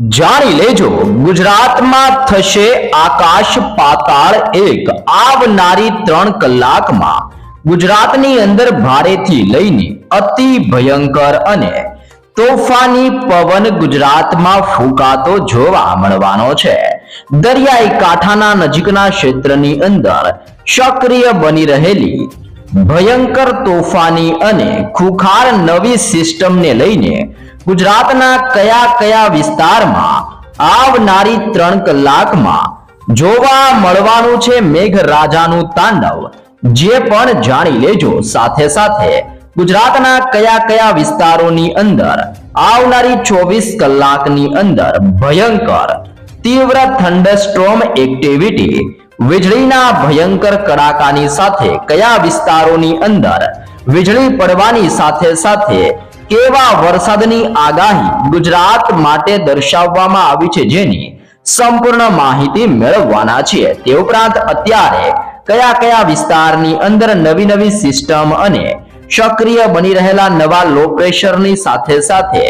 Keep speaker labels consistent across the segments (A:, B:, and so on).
A: જાણી લેજો, ગુજરાતમાં થશે આકાશ પાતાળ એક. આવનારી ત્રણ કલાકમાં ગુજરાતની અંદર ભારેથી લઈને અતિ ભયંકર અને તોફાની પવન ગુજરાતમાં ફૂંકાતો જોવા મળવાનો છે. દરિયાઈ કાંઠાના નજીકના ક્ષેત્રની અંદર સક્રિય બની રહેલી ભયંકર તોફાની અને ખુખાર નવી સિસ્ટમને લઈને ગુજરાતના કયા કયા વિસ્તારમાં આવનારી ત્રણ કલાકમાં જોવા મળવાનું છે મેઘરાજાનું તાંડવ? જે પણ જાણી લેજો સાથે સાથે ગુજરાતના કયા કયા વિસ્તારોની અંદર આવનારી ચોવીસ કલાકની અંદર ભયંકર તીવ્ર થંડરસ્ટોર્મ એક્ટિવિટી, વીજળીના ભયંકર કડાકાની સાથે કયા વિસ્તારોની અંદર વીજળી પડવાની સાથે સાથે કેવા વરસાદની આગાહી ગુજરાત માટે દર્શાવવામાં આવી છે, જેની સંપૂર્ણ માહિતી મેળવવાના છીએ. તે ઉપરાંત અત્યારે કયા કયા વિસ્તારની અંદર નવી નવી સિસ્ટમ અને સક્રિય બની રહેલા નવા લો પ્રેશરની સાથે સાથે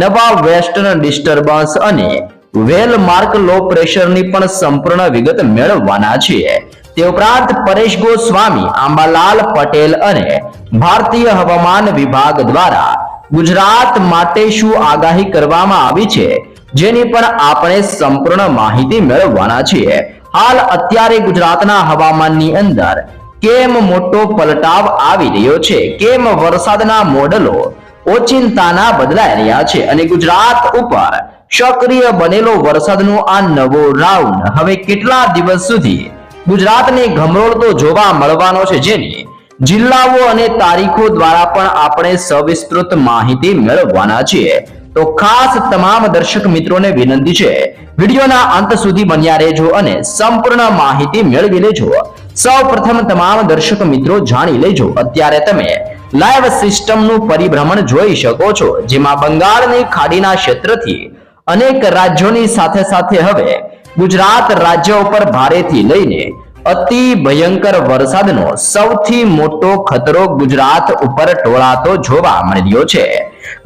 A: નવા વેસ્ટર્ન ડિસ્ટર્બન્સ અને વેલ માર્ક લો પ્રેશરની પણ સંપૂર્ણ વિગત મેળવવાના છીએ. તે ઉપરાંત પરેશ ગોસ્વામી, આંબાલાલ પટેલ અને ભારતીય હવામાન વિભાગ દ્વારા ગુજરાત માટે શું આગાહી કરવામાં આવી છે? જેની પણ આપણે સંપૂર્ણ માહિતી મેળવવાના છીએ. હાલ અત્યારે ગુજરાતના હવામાનની અંદર કેમ મોટો પલટાવ આવી રહ્યો છે? કેમ વરસાદના મોડલો ઓચિંતાના બદલાઈ રહ્યા છે? અને ગુજરાત ઉપર સક્રિય બનેલો વરસાદનો આ નવો રાઉન્ડ હવે કેટલા દિવસ સુધી ગુજરાતને ગમરોળતો જોવા મળવાનો છે જેની જિલ્લાઓ અને તારીખો દ્વારા પણ આપણે સવિસ્તૃત માહિતી મેળવવાના છીએ. તો ખાસ તમામ દર્શક મિત્રોને વિનંતી છે, વિડીયોના અંત સુધી બન્યા રહેજો અને સંપૂર્ણ માહિતી મેળવી લેજો. સૌ પ્રથમ તમામ દર્શક મિત્રો જાણી લેજો. અત્યારે તમે લાઈવ સિસ્ટમનું પરિભ્રમણ જોઈ શકો છો, જેમાં બંગાળની ખાડીના ક્ષેત્રથી અનેક રાજ્યોની સાથે સાથે હવે ગુજરાત રાજ્ય ઉપર ભારેથી લઈને અતિ ભયંકર વરસાદનો સૌથી મોટો ખતરો ગુજરાત ઉપર ટોળાતો જોવા મળી રહ્યો છે.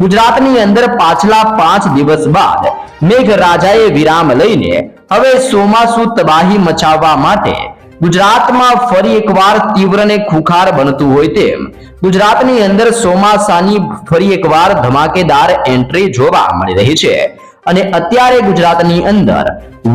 A: ગુજરાતની અંદર પાછલા પાંચ દિવસ બાદ મેઘરાજાએ વિરામ લઈને હવે ચોમાસુ તબાહી મચાવવા માટે ગુજરાતમાં ફરી એકવાર તીવ્ર ને ખુખાર બનતું હોય તેમ ગુજરાતની અંદર ચોમાસાની ફરી એકવાર ધમાકેદાર એન્ટ્રી જોવા મળી રહી છે. અને અત્યારે ગુજરાતની અંદર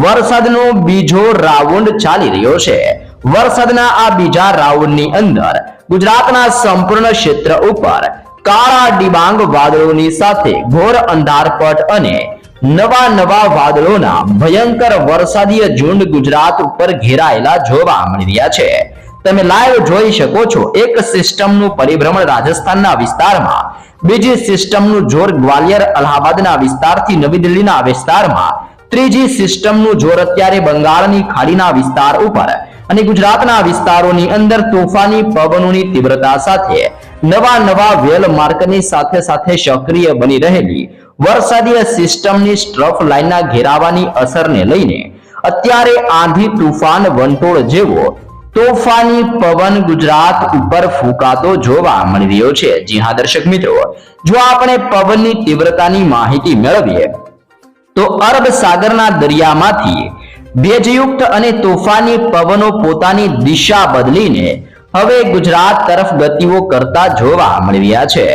A: વરસાદનો બીજો રાઉન્ડ ચાલી રહ્યો છે. વરસાદના આ બીજા રાઉન્ડની અંદર ગુજરાતના સંપૂર્ણ ક્ષેત્ર ઉપર કાળા ડિબાંગ વાદળોની સાથે ઘોર અંધારપટ અને નવા નવા વાદળોના ભયંકર વરસાદીય ઝુંડ ગુજરાત ઉપર ઘેરાયેલા જોવા મળી રહ્યા છે. તમે લાઈવ જોઈ શકો છો. એક સિસ્ટમનું પરિભ્રમણ રાજસ્થાનના વિસ્તારમાં, બીજી સિસ્ટમનું જોર ગ્વાલિયર અલ્હાબાદના વિસ્તારથી નવી દિલ્હીના વિસ્તારમાં, ત્રીજી સિસ્ટમનું જોર અત્યારે બંગાળની ખાડીના વિસ્તાર ઉપર અને ગુજરાતના વિસ્તારોની અંદર તોફાની પવનોની તીવ્રતા સાથે નવા નવા વેલ માર્કની સાથે સાથે સક્રિય બની રહેલી વરસાદીય સિસ્ટમની સ્ટ્રફ લાઇનના ઘેરાવાની અસરને લઈને અત્યારે આંધી તુફાન વંટોળ જેવો તોફાની પવન ગુજરાત ઉપર ફૂંકાતો જોવા મળી રહ્યો છે. જી હા, દર્શક મિત્રો, જો આપણે પવનની તીવ્રતાની માહિતી મેળવીએ, તો અરબ સાગરના દરિયામાંથી ભેજયુક્ત અને તોફાની પવનો પોતાની દિશા બદલીને હવે ગુજરાત તરફ ગતિઓ કરતા જોવા મળી રહ્યા છે.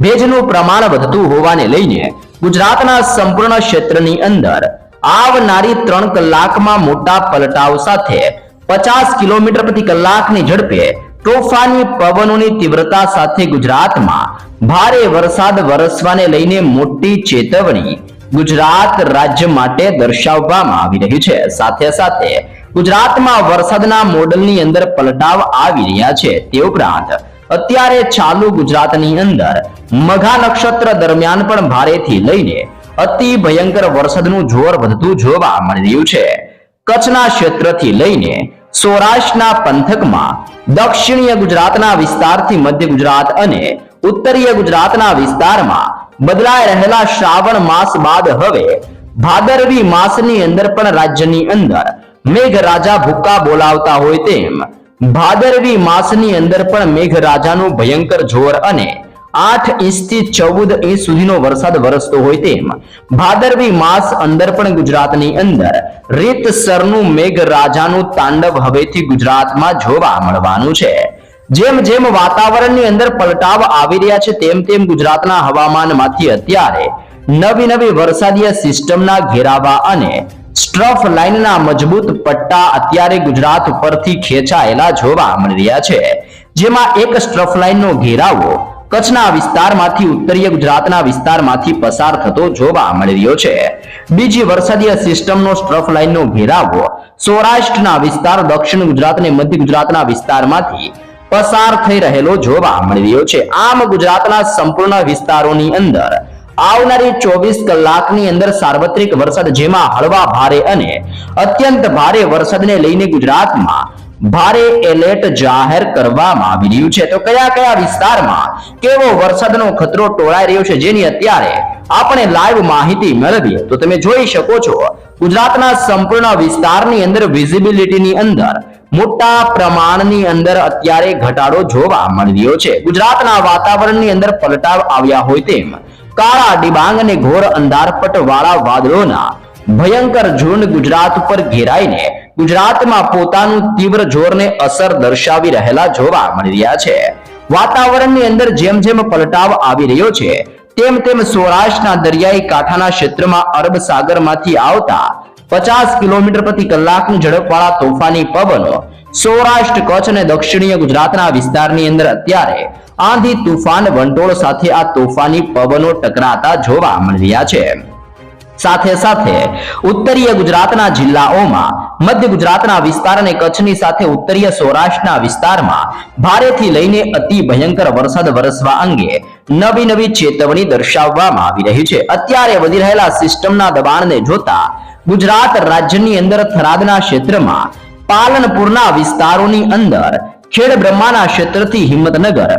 A: ભેજનું પ્રમાણ વધતું હોવાને લઈને ગુજરાતના સંપૂર્ણ ક્ષેત્રની અંદર આવનારી ત્રણ કલાકમાં મોટા પલટાવ સાથે પચાસ કિલોમીટર પ્રતિ કલાકની ઝડપે તોફાની પવનોની તીવ્રતા સાથે ગુજરાતમાં ભારે વરસાદ વરસવાને લઈને મોટી ચેતવણી ગુજરાત રાજ્ય માટે દર્શાવવામાં આવી રહી છે. સાથે સાથે ગુજરાતમાં વરસાદના મોડલની અંદર પલટાવ આવી રહ્યા છે. તે ઉપરાંત અત્યારે ચાલુ ગુજરાતની અંદર મઘા નક્ષત્ર દરમિયાન પણ ભારેથી લઈને અતિ ભયંકર વરસાદનું જોર વધતું જોવા મળી રહ્યું છે. કચ્છના ક્ષેત્રથી લઈને સૌરાષ્ટ્રના પંથકમાં દક્ષિણીય ગુજરાતના વિસ્તારથી મધ્ય ગુજરાત અને ઉત્તરીય ગુજરાતના વિસ્તારમાં બદલાઈ રહેલા શ્રાવણ માસ બાદ હવે ભાદરવી માસની અંદર પણ રાજ્યની અંદર મેઘરાજા ભૂક્કા બોલાવતા હોય તેમ ભાદરવી માસની અંદર પણ મેઘરાજાનું ભયંકર જોર અને આઠ ઇંચથી ચૌદ ઇંચ સુધીનો વરસાદ વરસતો હોય તેમ. ભાદરવી માસ અંદર પણ ગુજરાતની અંદર રીતસરનું મેઘરાજાનું તાંડવ હવેથી ગુજરાતમાં જોવા મળવાનું છે. જેમ જેમ વાતાવરણની અંદર પલટાવ આવી રહ્યા છે, તેમ તેમ ગુજરાતના હવામાનમાંથી અત્યારે નવી નવી વરસાદીય સિસ્ટમના ઘેરાવા અને સ્ટ્રફ લાઇનના મજબૂત પટ્ટા અત્યારે ગુજરાત ઉપરથી ખેંચાયેલા જોવા મળી રહ્યા છે. જેમાં એક સ્ટ્રફ લાઇનનો ઘેરાવો કચ્છના વિસ્તારમાંથી ઉત્તરીય ગુજરાતના વિસ્તારમાંથી પસાર થતો જોવા મળી રહ્યો છે. બીજી વરસાદીય સિસ્ટમનો સ્ટ્રફ લાઇનનો ઘેરાવો સૌરાષ્ટ્રના વિસ્તાર, દક્ષિણ ગુજરાત અને મધ્ય ગુજરાતના વિસ્તારમાંથી પસાર થઈ રહેલો જોવા મળી રહ્યો છે. આમ ગુજરાતના સંપૂર્ણ વિસ્તારોની અંદર આવનારી ચોવીસ કલાકની અંદર સાર્વત્રિક વરસાદ, જેમાં હળવા ભારે અને અત્યંત ભારે વરસાદને લઈને ગુજરાતમાં ભારે એલર્ટ જાહેર કરવામાં આવી રહ્યું છે. તો કયા કયા વિસ્તારમાં કેવો વરસાદનો ખતરો ટોળાઈ રહ્યો છે જેની અત્યારે આપણે લાઈવ માહિતી મેળવીએ. તો તમે જોઈ શકો છો, ગુજરાતના સંપૂર્ણ વિસ્તારની અંદર વિઝિબિલિટીની અંદર મોટા પ્રમાણની અંદર અત્યારે ઘટાડો જોવા મળી રહ્યો છે. ગુજરાતના વાતાવરણની અંદર પલટાવ આવ્યા હોય તેમ કાળા ડિબાંગ અને ઘોર અંધારપટ વાળા વાદળોના ભયંકર ઝુંડ ગુજરાત ઉપર ઘેરાઈને ગુજરાતમાં પોતાનું તીવ્ર જોરને અસર દર્શાવી રહેલા જોવા મળી રહ્યા છે. વાતાવરણની અંદર જેમ જેમ પલટાવ આવી રહ્યો છે, તેમ તેમ સૌરાષ્ટ્રના દરિયાઈ કાંઠાના ક્ષેત્રમાં અરબ સાગરમાંથી આવતા પચાસ કિલોમીટર પ્રતિ કલાકની ઝડપવાળા તોફાની પવનો સૌરાષ્ટ્ર, કચ્છ અને દક્ષિણીય ગુજરાતના વિસ્તારની અંદર અત્યારે આંધી તુફાન વંટોળ સાથે આ તોફાની પવનો ટકરાતા જોવા મળી રહ્યા છે. સાથે સાથે ઉત્તરીય ગુજરાતના જિલ્લાઓમાં મધ્ય ગુજરાતના વિસ્તાર અને કચ્છની સાથે ઉત્તરીય સૌરાષ્ટ્રના વિસ્તારમાં ભારેથી લઈને અતિ ભયંકર વરસાદ વરસવા અંગે નવી નવી ચેતવણી દર્શાવવામાં આવી રહી છે. અત્યારે વધી રહેલા સિસ્ટમના દબાણને જોતા ગુજરાત રાજ્યની અંદર થરાદના ક્ષેત્રમાં પાલનપુરના વિસ્તારોની અંદર ખેડ બ્રહ્માના ક્ષેત્રથી હિંમતનગર,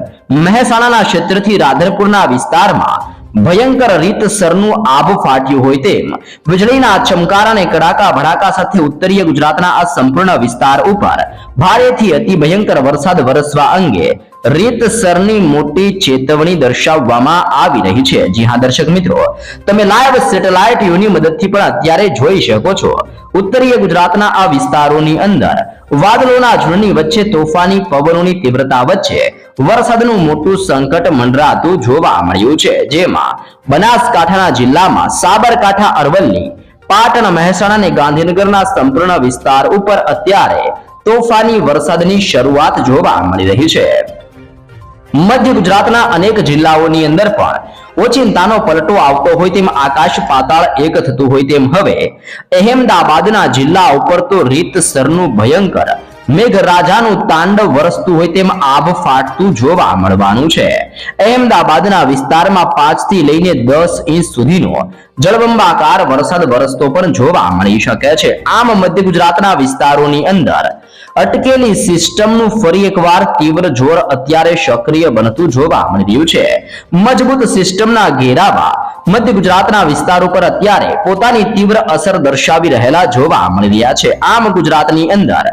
A: મહેસાણાના ક્ષેત્રથી રાધરપુરના વિસ્તારમાં ભયંકર રીતસરનું આભ ફાટ્યું હોય તેમ. વીજળીના ચમકારા અને કડાકા ભડાકા સાથે ઉત્તરીય ગુજરાતના આ સંપૂર્ણ વિસ્તાર ઉપર ભારેથી અતિ ભયંકર વરસાદ વરસવા અંગે રીતસરની મોટી ચેતવણી દર્શાવવામાં આવી રહી છે. જી હા, દર્શક મિત્રો, તમે લાઈવ સેટેલાઇટ વ્યૂની મદદથી પણ અત્યારે જોઈ શકો છો. ઉત્તરીય ગુજરાતના આ વિસ્તારોની અંદર વાદળોના ઝુંડની વચ્ચે તોફાની પવનોની તીવ્રતા વચ્ચે વરસાદનું મોટું સંકટ મંડરાતું જોવા મળ્યું છે. જેમાં બનાસકાંઠાના જિલ્લામાં સાબરકાંઠા અરવલ્લી, પાટણ મહેસાણા અને ગાંધીનગરના સંપૂર્ણ વિસ્તાર ઉપર અત્યારે તોફાની વરસાદની શરૂઆત જોવા મળી રહી છે. મધ્ય ગુજરાતના અનેક જિલ્લાઓની અંદર પણ ઓચિંતાનો પલટો આવતો હોય તેમ આકાશ પાતાળ એક થતું હોય તેમ હવે અહેમદાબાદના જિલ્લા ઉપર તો રીતસરનું ભયંકર મેઘરાજાનું તાંડવ વરસતું હોય તેમ આભ ફાટતું જોવા મળવાનું છે. અહેમદાબાદના વિસ્તારમાં પાંચથી લઈને દસ ઇંચ સુધીનો જળબંબાકાર વરસાદ વરસતો પણ જોવા મળી શકે છે. આમ મધ્ય ગુજરાતના વિસ્તારોની અંદર અટકેલી સિસ્ટમનું ફરી એકવાર તીવ્ર જોર અત્યારે સક્રિય બનતું જોવા મળી રહ્યું છે. મજબૂત સિસ્ટમના ઘેરાવા મધ્ય ગુજરાતના વિસ્તાર ઉપર અત્યારે પોતાની તીવ્ર અસર દર્શાવી રહેલા જોવા મળી રહ્યા છે. આમ ગુજરાતની અંદર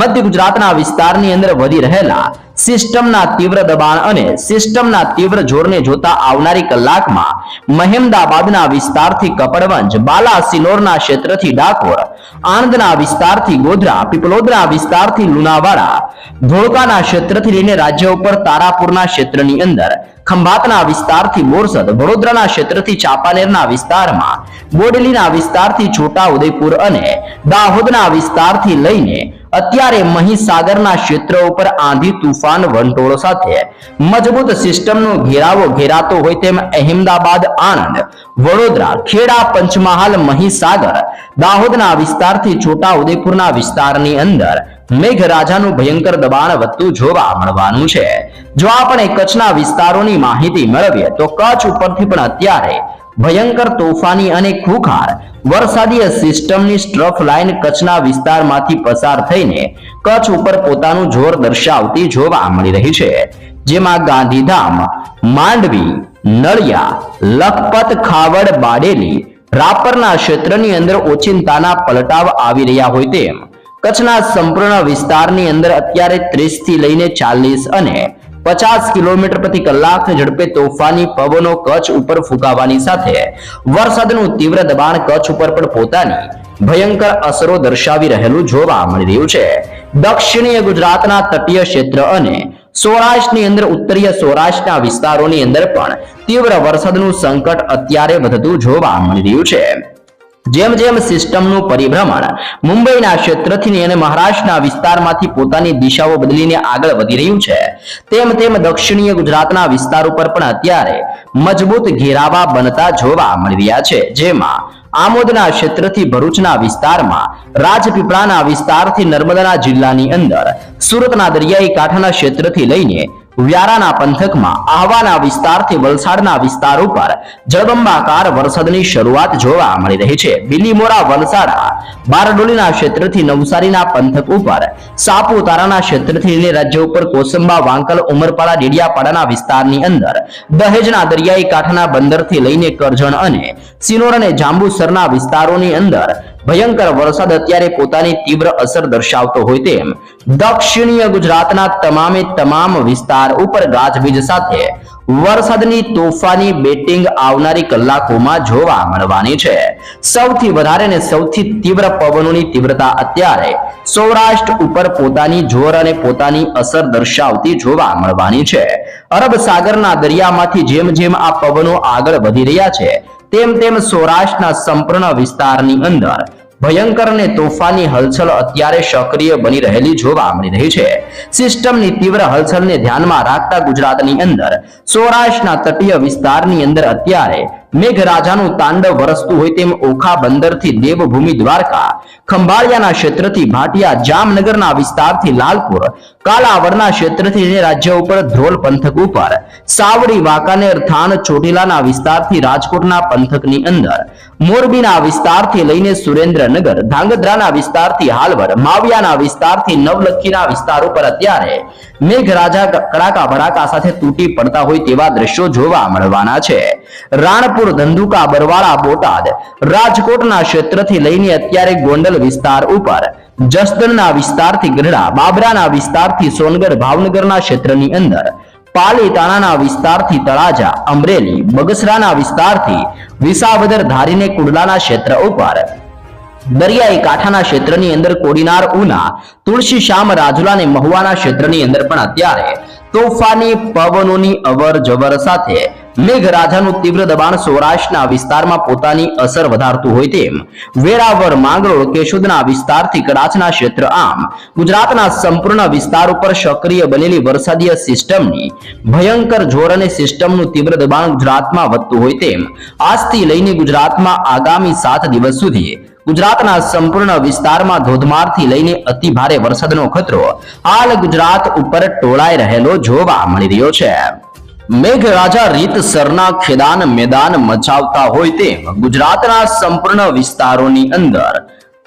A: મધ્ય ગુજરાતના વિસ્તારની અંદર વધી રહેલા સિસ્ટમના તીવ્ર દબાણ અને સિસ્ટમના તીવ્ર જોરને જોતા આવનારી કલાકમાં મહેમદાબાદના વિસ્તારથી કપડવંજ, બાલાસિનોરના ક્ષેત્રથી ડાકોર, આણંદના વિસ્તારથી ગોધરા, પીપલોદના વિસ્તારથી લુણાવાડા, ધોળકાના ક્ષેત્રથી લઈને રાજ્ય ઉપર તારાપુરના ક્ષેત્રની અંદર ખંભાતના વિસ્તારથી બોરસદ વડોદરાના ક્ષેત્રથી ચાંપાનેરના વિસ્તારમાં, બોડેલીના વિસ્તારથી છોટા અને દાહોદના વિસ્તારથી લઈને અત્યારે મહીસાગરના ક્ષેત્ર ઉપર આંધી તુફાન વંટોળો સાથે મજબૂત સિસ્ટમનો ઘેરાવો ઘેરાતો હોય તેમ અહેમદાબાદ, આણંદ, વડોદરા, ખેડા, પંચમહાલ, મહીસાગર, દાહોદના વિસ્તારથી છોટા ઉદેપુરના વિસ્તારની અંદર મેઘરાજાનું ભયંકર દબાણ વધતું જોવા મળવાનું છે. જો આપણે કચ્છના વિસ્તારોની માહિતી મેળવીએ, તો કચ્છ ઉપરથી પણ અત્યારે ભયંકર તોફાની અને ખુખાર વરસાદીય સિસ્ટમની સ્ટ્રફ લાઇન કચ્છના વિસ્તારમાંથી પસાર થઈને કચ્છ ઉપર પોતાનું જોર દર્શાવતી જોવા મળી રહી છે. જેમાં ગાંધીધામ, માંડવી, નળિયા, લખપત, ખાવડ, બાડેલી, રાપરના ક્ષેત્રની અંદર ઓચિંતાના પલટાવ આવી રહ્યા હોય તેમ કચ્છના સંપૂર્ણ વિસ્તારની અંદર અત્યારે ત્રીસથી લઈને ચાલીસ અને પચાસ કિલોમીટર પ્રતિ કલાકની ઝડપે તોફાની પવનો કચ્છ ઉપર ફૂંકાવાની સાથે વરસાદનું તીવ્ર દબાણ કચ્છ ઉપર પણ પોતાની ભયંકર અસરો દર્શાવી રહેલું જોવા મળી રહ્યું છે. દક્ષિણીય ગુજરાતના તટીય ક્ષેત્ર અને સૌરાષ્ટ્રની અંદર ઉત્તરીય સૌરાષ્ટ્રના વિસ્તારોની અંદર પણ તીવ્ર વરસાદનું સંકટ અત્યારે વધતું જોવા મળી રહ્યું છે. જેમ જેમ સિસ્ટમનું પરિભ્રમણ મુંબઈના ક્ષેત્રથી અને મહારાષ્ટ્રના વિસ્તારમાંથી પોતાની દિશાઓ બદલીને આગળ વધી રહ્યું છે, તેમ તેમ દક્ષિણીય ગુજરાતના વિસ્તાર ઉપર પણ અત્યારે મજબૂત ઘેરાવા બનતા જોવા મળી રહ્યા છે. જેમાં આમોદના ક્ષેત્રથી ભરૂચના વિસ્તારમાં, રાજપીપળાના વિસ્તારથી નર્મદાના જિલ્લાની અંદર, સુરતના દરિયાઈ કાંઠાના ક્ષેત્રથી લઈને વ્યારાના પંથકમાં આહવાના વિસ્તારથી વલસાડના વિસ્તાર ઉપર જળબંબાકાર વરસાદની શરૂઆત જોવા મળી રહી છે. બિલીમોરા, વલસાડા, બારડોલીના ક્ષેત્રથી નવસારીના પંથક ઉપર, સાપુતારાના ક્ષેત્રથી લઈને રાજ્ય ઉપર કોસંબા, વાંકલ, ઉમરપાડા, ડેડિયાપાડાના વિસ્તારની અંદર દહેજના દરિયાઈ કાંઠાના બંદરથી લઈને કરજણ અને સિનોર અને જાંબુસરના વિસ્તારોની અંદર ભયંકર વરસાદ અત્યારે પોતાની તીવ્ર અસર દર્શાવતો હોય તેમ દક્ષિણીય ગુજરાતના તમામે તમામ વિસ્તાર ઉપર ગાજવીજ સાથે વરસાદની તોફાની બેટિંગ આવનારી કલાકોમાં જોવા મળવાની છે. સૌથી વધારે અને સૌથી તીવ્ર પવનોની તીવ્રતા અત્યારે સૌરાષ્ટ્ર ઉપર પોતાની જોર અને પોતાની અસર દર્શાવતી જોવા મળવાની છે. અરબ સાગરના દરિયામાંથી જેમ જેમ આ પવનો આગળ વધી રહ્યા છે તેમ તેમ સૌરાષ્ટ્રના સંપૂર્ણ વિસ્તારની અંદર ભયંકર અને તોફાની હલચલ અત્યારે સક્રિય બની રહેલી જોવા મળી રહી છે. સિસ્ટમની તીવ્ર હલચલને ધ્યાનમાં રાખતા ગુજરાતની અંદર સૌરાષ્ટ્રના તટીય વિસ્તારની અંદર અત્યારે મેઘરાજાનું તાંડવ વરસતું હોય તેમ ઓખા બંદરથી દેવભૂમિ દ્વારકા, ખંભાળિયાના ક્ષેત્રથી ભાટિયા, જામનગરના વિસ્તારથી લાલપુર, કાલાવડના ક્ષેત્રથી રાજ્ય ઉપર ધ્રોલ પંથક ઉપર, સાવડી, વાંકાનેર, થાન, ચોટીલાના વિસ્તારથી રાજકોટના પંથકની અંદર, મોરબીના વિસ્તારથી લઈને સુરેન્દ્રનગર, ધાંગધ્રાના વિસ્તારથી હાલવર માવિયાના વિસ્તારથી નવલખીના વિસ્તાર ઉપર અત્યારે મેઘરાજા કડાકા ભડાકા સાથે તૂટી પડતા હોય તેવા દ્રશ્યો જોવા મળવાના છે. રાણપુર ધંધુકા, બરવાળા, બોટાદ રાજકોટના ક્ષેત્રથી લઈને અત્યારે ગોંડલ વિસ્તાર ઉપર, જસદણના વિસ્તારથી ગઢડા, બાબરાના વિસ્તારથી સોનગઢ, ભાવનગરના ક્ષેત્રની અંદર, પાલીતાણાના વિસ્તારથી તળાજા, અમરેલી, બગસરાના વિસ્તારથી વિસાવદર ધારીને કુડલાના ક્ષેત્ર ઉપર, દરિયાઈ કાંઠાના ક્ષેત્રની અંદર કોડીનાર, ઉના, તુલસી, શ્યામ, રાજુલા અને મહુવાના ક્ષેત્રની અંદર પણ અત્યારે તોફાની પવનોની અવર જવર સાથે મેઘરાજાનું તીવ્ર દબાણ સૌરાષ્ટ્રના વિસ્તારમાં પોતાની અસર વધારતું હોય તેમ વેરાવર માંગરોળ, કેશોદના વિસ્તારથી કડાચના ક્ષેત્ર આમ ગુજરાતના સંપૂર્ણ વિસ્તાર ઉપર સક્રિય બનેલી વરસાદીય સિસ્ટમની ભયંકર જોર અને સિસ્ટમનું તીવ્ર દબાણ ગુજરાતમાં વધતું હોય તેમ આજથી લઈને ગુજરાતમાં આગામી સાત દિવસ સુધી ગુજરાતના સંપૂર્ણ વિસ્તારમાં ધોધમારથી લઈને અતિ ભારે વરસાદનો ખતરો હાલ ગુજરાત ઉપર ટોળાઈ રહેલો જોવા મળી રહ્યો છે. મેઘરાજા રીતસરના ખેદાન મેદાન મચાવતા હોય તેમ ગુજરાતના સંપૂર્ણ વિસ્તારોની અંદર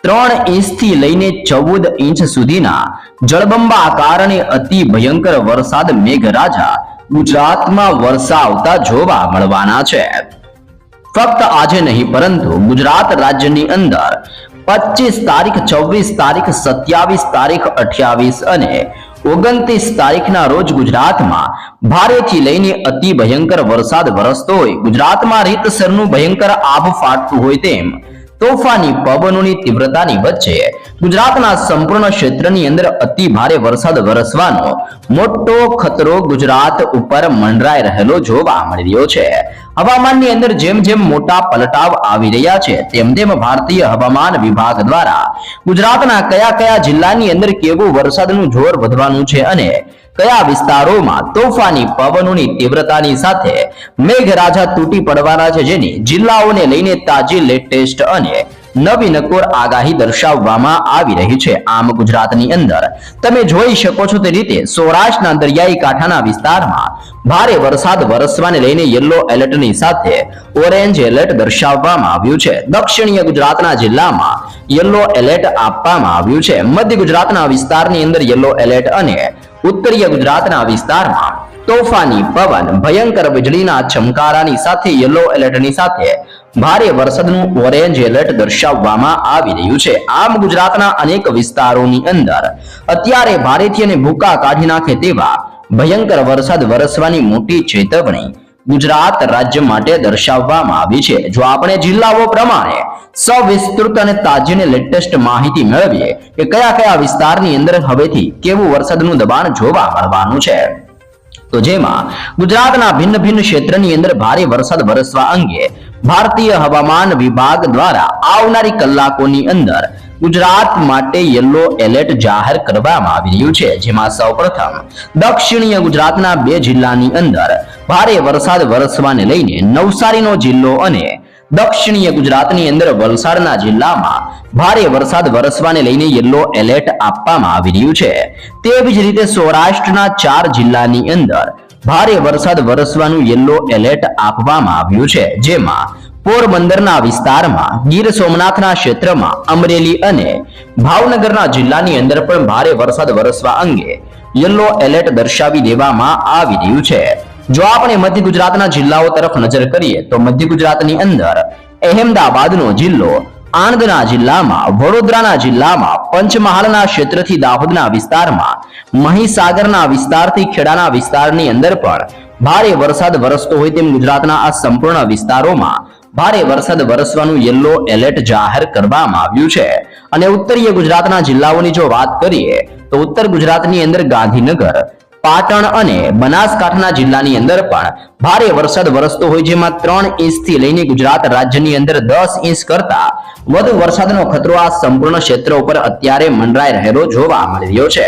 A: ત્રણ ઇંચથી લઈને ચૌદ ઇંચ સુધીના જળબંબા કારણે અતિ ભયંકર વરસાદ મેઘરાજા ગુજરાતમાં વરસાવતા જોવા મળવાના છે. ફક્ત આજે નહીં, પરંતુ ગુજરાત રાજ્યની અંદર પચીસ તારીખ, છવ્વીસ તારીખ, સત્યાવીસ તારીખ, અઠ્યાવીસ અને ઓગણત્રીસ તારીખના રોજ ગુજરાતમાં ભારેથી લઈને અતિ ભયંકર વરસાદ વરસતો હોય. ગુજરાતમાં રીતસરનું ભયંકર આભ ફાટતું હોય તેમ તોફાની પવનોની તીવ્રતાની વચ્ચે ગુજરાતના સંપૂર્ણ ક્ષેત્રની અંદર અતિ ભારે વરસાદ વરસવાનો મોટો ખતરો ગુજરાત ઉપર મંડરાઈ રહેલો જોવા મળી રહ્યો છે. હવામાનની અંદર જેમ જેમ મોટા પલટાવ આવી રહ્યા છે, તેમ તેમ ભારતીય હવામાન વિભાગ દ્વારા ગુજરાતના કયા કયા જિલ્લાની અંદર કેવું વરસાદનું જોર વધવાનું છે અને કયા વિસ્તારોમાં તોફાની પવનોની તીવ્રતાની સાથે મેઘરાજા તૂટી પડવાના છે જેની જિલ્લાઓને લઈને તાજી લેટેસ્ટ અને નવી નકોર આગાહી દર્શાવવામાં આવી રહી છે. આમ ગુજરાતની અંદર તમે જોઈ શકો છો તે રીતે સૌરાષ્ટ્રના દરિયાઈ કાંઠાના વિસ્તારમાં ભારે વરસાદ વરસવાને લઈને યલો એલર્ટની સાથે ઓરેન્જ એલર્ટ દર્શાવવામાં આવ્યું છે. દક્ષિણીય ગુજરાતના જિલ્લામાં યલો એલર્ટ આપવામાં આવ્યું છે. મધ્ય ગુજરાતના વિસ્તારની અંદર યલો એલર્ટ અને ઉત્તરીય ગુજરાતના વિસ્તારમાં તોફાની પવન, ભયંકર વીજળીના ચમકારાની સાથે, યલો એલર્ટની સાથે ભારે વરસાદનું ઓરેન્જ એલર્ટ દર્શાવવામાં આવી રહ્યું છે. આમ ગુજરાતના અનેક વિસ્તારોની અંદર અત્યારે ભારેથી અને ભૂકા કાઢી નાખે તેવા ભયંકર વરસાદ વરસવાની મોટી ચેતવણી ગુજરાત રાજ્ય માટે દર્શાવવામાં આવી છે. જો આપણે જિલ્લાઓ પ્રમાણે સવિસ્તૃત અને તાજી અને લેટેસ્ટ માહિતી મેળવીએ કે કયા કયા વિસ્તારની અંદર હવેથી કેવું વરસાદનું દબાણ જોવા મળવાનું છે. તો જેમાં ગુજરાતના ભિન્ન ભિન્ન ક્ષેત્રની અંદર ભારે વરસાદ વરસવા અંગે ભારતીય હવામાન વિભાગ દ્વારા આવનારી કલાકોની અંદર ગુજરાત માટે યલો એલર્ટ જાહેર કરવામાં આવી રહ્યું છે. જેમાં સૌપ્રથમ દક્ષિણીય ગુજરાતના બે જિલ્લાની અંદર ભારે વરસાદ વરસવાને લઈને નવસારીનો જિલ્લો અને દક્ષિણીય ગુજરાતની અંદર વલસાડના જિલ્લામાં ભારે વરસાદ વરસવાને લઈને યલો એલર્ટ આપવામાં આવી રહ્યું છે. તેવી જ રીતે સૌરાષ્ટ્રના ચાર જિલ્લાની અંદર ભારે વરસાદ વરસવાનું યલો એલર્ટ આપવામાં આવ્યું છે, જેમાં પોરબંદરના વિસ્તારમાં ગીર સોમનાથના ક્ષેત્રમાં અમરેલી અને ભાવનગરના જિલ્લાની અંદર પણ ભારે વરસાદ વરસવા અંગે યલો એલર્ટ દર્શાવી દેવામાં આવી રહ્યું છે. જો આપણે મધ્ય ગુજરાતના જિલ્લાઓ તરફ નજર કરીએ તો મધ્ય ગુજરાતની અંદર અહેમદાબાદનો જિલ્લો, આણંદના જિલ્લામાં, વડોદરાના જિલ્લામાં, પંચમહાલના ક્ષેત્રથી દાહોદના વિસ્તારમાં, મહીસાગરના વિસ્તારથી ખેડાના વિસ્તારની અંદર પણ ભારે વરસાદ વરસતો હોય તેમ ગુજરાતના આ સંપૂર્ણ વિસ્તારોમાં ભારે વરસાદ વરસવાનું યલો એલર્ટ જાહેર કરવામાં આવ્યું છે. અને ઉત્તરીય ગુજરાતના જિલ્લાઓની જો વાત કરીએ તો ઉત્તર ગુજરાતની અંદર ગાંધીનગર પાટણ અને બનાસકાંઠાના જિલ્લાની અંદર પણ ભારે વરસાદ વરસતો હોય જેમાં ત્રણ ઇંચથી લઈને ગુજરાત રાજ્યની અંદર દસ ઇંચ કરતા વધુ વરસાદનો ખતરો આ સંપૂર્ણ ક્ષેત્ર ઉપર અત્યારે મંડરાઈ રહેલો જોવા મળી રહ્યો છે.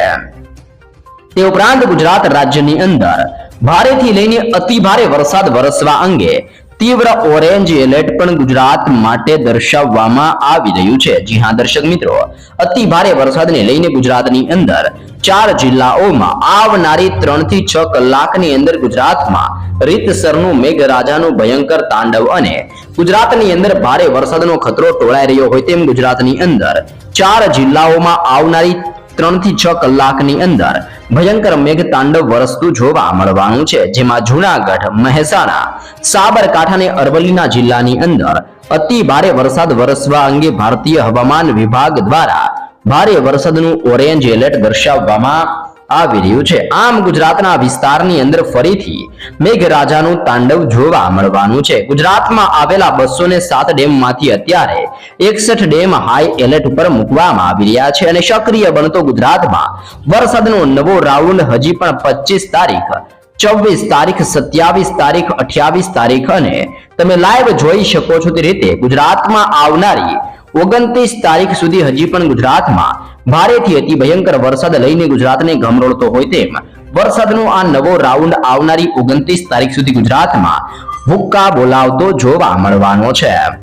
A: તે ઉપરાંત ગુજરાત રાજ્યની અંદર ભારેથી લઈને અતિ ભારે વરસાદ વરસવા અંગે તીવ્ર ઓરેન્જ એલર્ટ પણ ગુજરાત માટે દર્શાવવામાં આવી રહ્યું છે. જી હા, દર્શક મિત્રો, અતિ ભારે વરસાદને લઈને ગુજરાતની અંદર ચાર જિલ્લાઓમાં આવનારી ત્રણથી છ કલાકની અંદર ગુજરાતમાં રીતસરનું મેઘરાજાનું ભયંકર તાંડવ અને ગુજરાતની અંદર ભારે વરસાદનો ખતરો ટોળાઈ રહ્યો હોય તેમ ગુજરાતની અંદર ચાર જિલ્લાઓમાં આવનારી ત્રણથી છ કલાકની અંદર ભયંકર મેઘ તાંડવ વરસતું જોવા મળવાનું છે. જેમાં જુનાગઢ, મહેસાણા, સાબરકાંઠા અને અરવલ્લીના જિલ્લાની અંદર અતિ ભારે વરસાદ વરસવા અંગે ભારતીય હવામાન વિભાગ દ્વારા ભારે વરસાદનું ઓરેન્જ એલર્ટ દર્શાવવામાં આવી રહ્યું છે. આમ ગુજરાતના વિસ્તારની અંદર ફરીથી મેઘરાજાનું તાંડવ જોવા મળવાનું છે. ગુજરાતમાં આવેલા બસો ને સાત ડેમમાંથી અત્યારે એકસઠ ડેમ હાઈ એલર્ટ ઉપર મૂકવામાં આવી રહ્યા છે અને સક્રિય બનતો ગુજરાતમાં વરસાદનો નવો રાઉન્ડ હજી પણ પચીસ તારીખ ચોવીસ તારીખ, સત્યાવીસ તારીખ, અઠ્યાવીસ તારીખ અને તમે લાઈવ જોઈ શકો છો તે રીતે ગુજરાતમાં આવનારી ઓગણત્રીસ તારીખ સુધી હજી પણ ગુજરાતમાં ભારેથી અતિ ભયંકર વરસાદ લઈને ગુજરાતને ગમરોળતો હોય તેમ વરસાદનો આ નવો રાઉન્ડ આવનારી ઓગણત્રીસ તારીખ સુધી ગુજરાતમાં હુક્કા બોલાવતો જોવા મળવાનો છે.